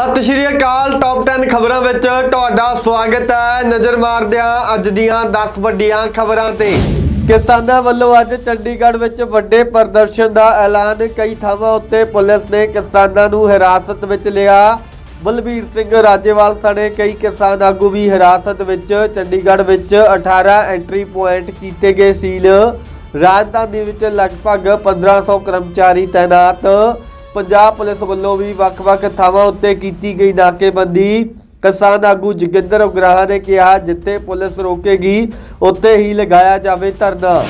ਸਤਿ ਸ਼੍ਰੀ ਅਕਾਲ ਟੌਪ 10 ਖਬਰਾਂ ਵਿੱਚ ਤੁਹਾਡਾ ਸਵਾਗਤ ਹੈ ਨਜ਼ਰ ਮਾਰਦੇ ਹਾਂ ਅੱਜ ਦੀਆਂ 10 ਵੱਡੀਆਂ ਖਬਰਾਂ ਤੇ। ਕਿਸਾਨਾਂ ਵੱਲੋਂ ਅੱਜ ਚੰਡੀਗੜ੍ਹ ਵਿੱਚ ਵੱਡੇ ਪ੍ਰਦਰਸ਼ਨ ਦਾ ਐਲਾਨ, ਕਈ ਥਾਵਾਂ ਉੱਤੇ ਪੁਲਿਸ ਨੇ ਕਿਸਾਨਾਂ ਨੂੰ ਹਿਰਾਸਤ ਵਿੱਚ ਲਿਆ। ਬਲਬੀਰ ਸਿੰਘ ਰਾਜੇਵਾਲ ਸਣੇ ਕਈ ਕਿਸਾਨ ਆਗੂ ਵੀ ਹਿਰਾਸਤ ਵਿੱਚ, ਚੰਡੀਗੜ੍ਹ ਵਿੱਚ 18 ਐਂਟਰੀ ਪੁਆਇੰਟ ਕੀਤੇ ਗਏ ਸੀਲ। ਰਾਜਧਾਨੀ ਵਿੱਚ ਲਗਭਗ 1500 ਕਰਮਚਾਰੀ ਤਾਇਨਾਤ ਪੰਜਾਬ ਪੁਲਿਸ ਵੱਲੋਂ ਵੀ ਵੱਖ-ਵੱਖ ਥਾਵਾਂ ਉੱਤੇ ਕੀਤੀ ਗਈ ਨਾਕੇਬੰਦੀ। ਕਿਸਾਨ ਆਗੂ ਜੋਗਿੰਦਰ ਉਗਰਾਹਾਂ ਨੇ ਕਿਹਾ, ਜਿੱਥੇ ਪੁਲਿਸ ਰੋਕੇਗੀ, ਉੱਥੇ ਹੀ ਲਗਾਇਆ ਜਾਵੇ ਧਰਨਾ।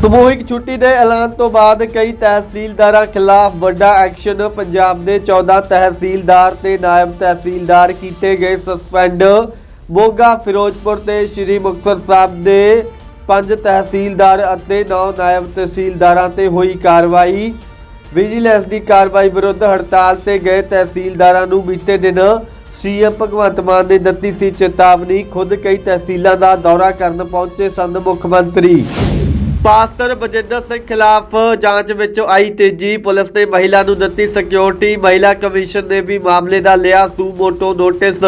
ਸਮੂਹਿਕ ਛੁੱਟੀ ਦੇ ਐਲਾਨ ਤੋਂ ਬਾਅਦ ਕਈ ਤਹਿਸੀਲਦਾਰਾਂ ਖਿਲਾਫ ਵੱਡਾ ਐਕਸ਼ਨ ਪੰਜਾਬ ਦੇ 14 ਤਹਿਸੀਲਦਾਰ ਤੇ ਨਾਇਬ ਤਹਿਸੀਲਦਾਰ ਕੀਤੇ ਗਏ ਸਸਪੈਂਡ। ਮੋਗਾ, ਫਿਰੋਜ਼ਪੁਰ ਤੇ ਸ਼੍ਰੀ ਮੁਕਤਸਰ ਸਾਹਿਬ ਦੇ ਪੰਜ ਤਹਿਸੀਲਦਾਰ ਅਤੇ 9 ਨਾਇਬ ਤਹਿਸੀਲਦਾਰਾਂ ਤੇ ਹੋਈ ਕਾਰਵਾਈ। ਵਿਜੀਲੈਂਸ ਦੀ ਕਾਰਵਾਈ ਵਿਰੁੱਧ ਹੜਤਾਲ ਤੇ ਗਏ ਤਹਿਸੀਲਦਾਰਾਂ ਨੂੰ ਬੀਤੇ ਦਿਨ ਸੀਐਮ ਭਗਵੰਤ ਮਾਨ ਨੇ ਦਿੱਤੀ ਸੀ ਚੇਤਾਵਨੀ, ਖੁਦ ਕਈ ਤਹਿਸੀਲਾਂ ਦਾ ਦੌਰਾ ਕਰਨ ਪਹੁੰਚੇ ਸਨ ਮੁੱਖ ਮੰਤਰੀ। ਪਾਸਟਰ ਬਜਿੰਦਰ ਸਿੰਘ ਖਿਲਾਫ ਜਾਂਚ ਵਿੱਚ ਆਈ ਤੇਜ਼ੀ, ਪੁਲਿਸ ਨੇ ਮਹਿਲਾ ਨੂੰ ਦਿੱਤੀ ਸਿਕਿਉਰਿਟੀ ਮਹਿਲਾ ਕਮਿਸ਼ਨ ਨੇ ਵੀ ਮਾਮਲੇ ਦਾ ਲਿਆ ਸੂਮੋਟੋ ਨੋਟਿਸ।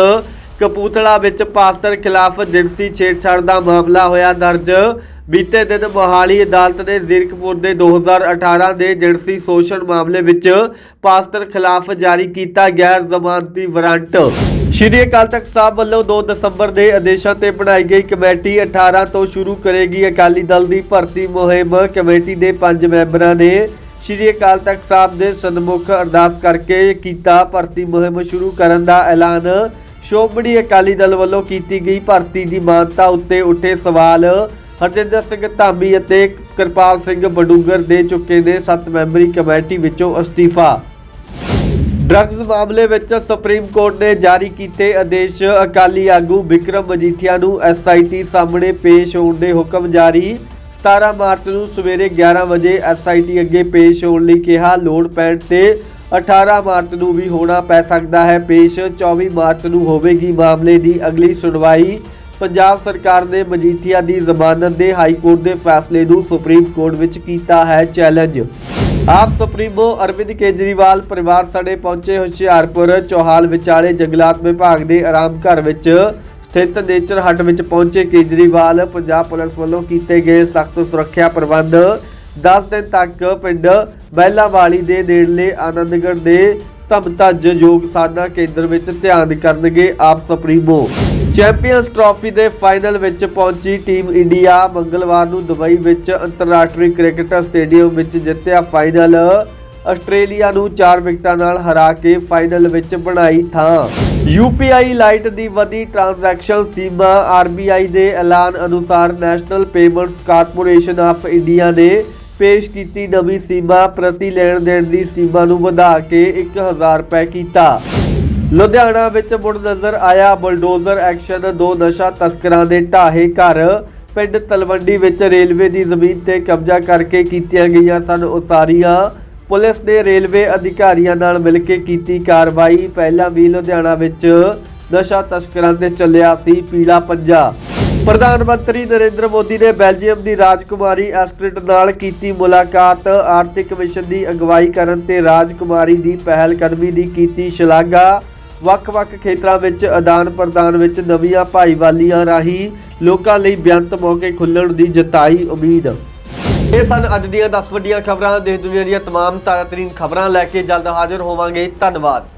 ਕਪੂਥਲਾ ਵਿੱਚ ਪਾਸਟਰ ਖਿਲਾਫ ਜਿਨਸੀ ਛੇੜਛਾੜ ਦਾ ਮਾਮਲਾ ਹੋਇਆ ਦਰਜ। ਬੀਤੇ ਦਿਨ ਮੋਹਾਲੀ ਅਦਾਲਤ ਨੇ ਜ਼ੀਰਕਪੁਰ ਦੇ 2018 ਦੇ ਜਿਨਸੀ ਸ਼ੋਸ਼ਣ ਮਾਮਲੇ ਵਿੱਚ ਪਾਸਟਰ ਖਿਲਾਫ ਜਾਰੀ ਕੀਤਾ ਗੈਰ ਜ਼ਮਾਨਤੀ ਵਾਰੰਟ। ਸ਼੍ਰੀ ਅਕਾਲ ਤਖਤ ਸਾਹਿਬ ਵੱਲੋਂ 2 ਦਸੰਬਰ ਦੇ ਆਦੇਸ਼ਾਂ ਤੇ ਬਣਾਈ ਗਈ ਕਮੇਟੀ 18 ਤੋਂ ਸ਼ੁਰੂ ਕਰੇਗੀ ਅਕਾਲੀ ਦਲ ਦੀ ਭਰਤੀ ਮੁਹਿੰਮ। ਕਮੇਟੀ ਦੇ ਪੰਜ ਮੈਂਬਰਾਂ ਨੇ ਸ਼੍ਰੀ ਅਕਾਲ ਤਖਤ ਸਾਹਿਬ ਦੇ ਸਨਮੁਖ ਅਰਦਾਸ ਕਰਕੇ ਕੀਤਾ ਭਰਤੀ ਮੁਹਿੰਮ ਸ਼ੁਰੂ ਕਰਨ ਦਾ ਐਲਾਨ। ਸ਼੍ਰੋਮਣੀ ਅਕਾਲੀ ਦਲ ਵੱਲੋਂ ਕੀਤੀ ਗਈ ਭਰਤੀ ਦੀ ਮਾਨਤਾ ਉੱਤੇ ਉੱਠੇ ਸਵਾਲ। ਹਰਜਿੰਦਰ ਸਿੰਘ ਧਾਮੀ ਅਤੇ ਕਿਰਪਾਲ ਸਿੰਘ ਬਡੂਗਰ ਦੇ ਚੁੱਕੇ ਨੇ 7 ਮੈਂਬਰੀ ਕਮੇਟੀ ਵਿੱਚੋਂ ਅਸਤੀਫਾ। ਡਰੱਗਸ ਮਾਮਲੇ ਵਿੱਚ ਸੁਪਰੀਮ ਕੋਰਟ ਨੇ ਜਾਰੀ ਕੀਤੇ ਆਦੇਸ਼। ਅਕਾਲੀ ਆਗੂ ਵਿਕਰਮ ਮਜੀਠੀਆ ਨੂੰ ਐਸਆਈਟੀ ਸਾਹਮਣੇ ਪੇਸ਼ ਹੋਣ ਦੇ ਹੁਕਮ ਜਾਰੀ। 17 ਮਾਰਚ ਨੂੰ ਸਵੇਰੇ 11 ਵਜੇ ਐਸਆਈਟੀ ਅੱਗੇ ਪੇਸ਼ ਹੋਣ ਲਈ ਕਿਹਾ। ਲੋੜ ਪੈਣ ਤੇ 18 ਮਾਰਚ ਨੂੰ ਵੀ ਹੋਣਾ ਪੈ ਸਕਦਾ ਹੈ। ਪੇਸ਼ 24 ਮਾਰਚ ਨੂੰ ਹੋਵੇਗੀ ਮਾਮਲੇ ਦੀ ਅਗਲੀ ਸੁਣਵਾਈ। ਪੰਜਾਬ ਸਰਕਾਰ ਨੇ ਮਜੀਠੀਆ ਦੀ ਜ਼ਮਾਨਤ ਦੇ ਹਾਈ ਕੋਰਟ ਦੇ ਫੈਸਲੇ ਨੂੰ ਸੁਪਰੀਮ ਕੋਰਟ ਵਿੱਚ ਕੀਤਾ ਹੈ ਚੈਲੰਜ। ਆਪ ਸੁਪਰੀਮੋ ਅਰਵਿੰਦ ਕੇਜਰੀਵਾਲ ਪਰਿਵਾਰ ਸਣੇ ਪਹੁੰਚੇ ਹੁਸ਼ਿਆਰਪੁਰ, ਚੌਹਾਲ ਵਿਚਾਲੇ ਜੰਗਲਾਤ ਵਿਭਾਗ ਦੇ ਆਰਾਮ ਘਰ ਵਿੱਚ ਸਥਿਤ ਨੇਚਰ ਹੱਟ ਵਿੱਚ ਪਹੁੰਚੇ ਕੇਜਰੀਵਾਲ ਪੰਜਾਬ ਪੁਲਿਸ ਵੱਲੋਂ ਕੀਤੇ ਗਏ ਸਖਤ ਸੁਰੱਖਿਆ ਪ੍ਰਬੰਧ। 10 ਦਿਨ ਤੱਕ ਪਿੰਡ ਮਹਿਲਾਵਾਲੀ ਦੇ ਨੇੜਲੇ ਆਨੰਦਗੜ੍ਹ ਦੇ ਧਮਤੱਜ ਯੋਗ ਸਾਧਨਾ ਕੇਂਦਰ ਵਿੱਚ ਧਿਆਨ ਕਰਨਗੇ ਆਪ ਸੁਪਰੀਮੋ। ਚੈਂਪੀਅਨਸ ਟਰਾਫੀ ਦੇ ਫਾਈਨਲ ਵਿੱਚ ਪਹੁੰਚੀ ਟੀਮ ਇੰਡੀਆ ਮੰਗਲਵਾਰ ਨੂੰ ਦੁਬਈ ਵਿੱਚ ਅੰਤਰਰਾਸ਼ਟਰੀ ਕ੍ਰਿਕਟ ਸਟੇਡੀਅਮ ਵਿੱਚ ਜਿੱਤਿਆ। ਫਾਈਨਲ ਆਸਟ੍ਰੇਲੀਆ ਨੂੰ 4 ਵਿਕਟਾਂ ਨਾਲ ਹਰਾ ਕੇ ਫਾਈਨਲ ਵਿੱਚ ਬਣਾਈ ਥਾਂ। UPI ਲਾਈਟ ਦੀ ਵਧੀ ਟ੍ਰਾਂਜੈਕਸ਼ਨ ਸੀਮਾ RBI ਦੇ ਐਲਾਨ ਅਨੁਸਾਰ national payments corporation of India ਨੇ ਪੇਸ਼ ਕੀਤੀ ਨਵੀਂ ਸੀਮਾ। ਪ੍ਰਤੀ ਲੈਣ ਦੇਣ ਦੀ ਸੀਮਾ ਨੂੰ ਵਧਾ ਕੇ 1000 ਰੁਪਏ ਕੀਤਾ। ਲੁਧਿਆਣਾ ਵਿੱਚ ਮੁੜ ਨਜ਼ਰ ਆਇਆ। ਬੁਲਡੋਜ਼ਰ ਐਕਸ਼ਨ, ਦੋ ਨਸ਼ਾ ਤਸਕਰਾਂ ਦੇ ਢਾਹੇ ਘਰ। ਪਿੰਡ ਤਲਵੰਡੀ ਵਿੱਚ ਰੇਲਵੇ ਦੀ ਜ਼ਮੀਨ ਤੇ ਕਬਜ਼ਾ ਕਰਕੇ ਕੀਤੀਆਂ ਗਈਆਂ ਸਨ ਉਸਾਰੀਆਂ। ਪੁਲਿਸ ਨੇ ਰੇਲਵੇ ਅਧਿਕਾਰੀਆਂ ਨਾਲ ਮਿਲ ਕੇ ਕੀਤੀ ਕਾਰਵਾਈ। ਪਹਿਲਾਂ ਵੀ ਲੁਧਿਆਣਾ ਵਿੱਚ ਨਸ਼ਾ ਤਸਕਰਾਂ ਤੇ ਚੱਲਿਆ ਸੀ ਪੀਲਾ ਪੰਜਾ। ਪ੍ਰਧਾਨ ਮੰਤਰੀ ਨਰਿੰਦਰ ਮੋਦੀ ਨੇ ਬੈਲਜੀਅਮ ਦੀ ਰਾਜਕੁਮਾਰੀ ਐਸਟ੍ਰਿਡ ਨਾਲ ਕੀਤੀ ਮੁਲਾਕਾਤ। ਆਰਥਿਕ ਮਿਸ਼ਨ ਦੀ ਅਗਵਾਈ ਕਰਨ ਤੇ ਰਾਜਕੁਮਾਰੀ ਦੀ ਪਹਿਲ ਕਦਮੀ ਦੀ ਕੀਤੀ ਸ਼ਲਾਘਾ। ਵੱਖ-ਵੱਖ ਖੇਤਰਾਂ ਵਿੱਚ ਆਦਾਨ ਪ੍ਰਦਾਨ ਵਿੱਚ ਨਵੀਆਂ ਭਾਈਵਾਲੀਆਂ ਰਾਹੀਂ ਲੋਕਾਂ ਲਈ ਬੇਅੰਤ ਮੌਕੇ ਖੁੱਲਣ ਦੀ ਜਤਾਈ ਉਮੀਦ ਇਹ ਸਨ ਅੱਜ ਦੀਆਂ 10 ਵੱਡੀਆਂ ਖਬਰਾਂ ਦੇਸ਼ ਦੁਨੀਆ ਦੀਆਂ तमाम ਤਾਜ਼ਾ ਤਰੀਨ ਖਬਰਾਂ ਲੈ ਕੇ ਜਲਦ ਹਾਜ਼ਰ ਹੋਵਾਂਗੇ ਧੰਨਵਾਦ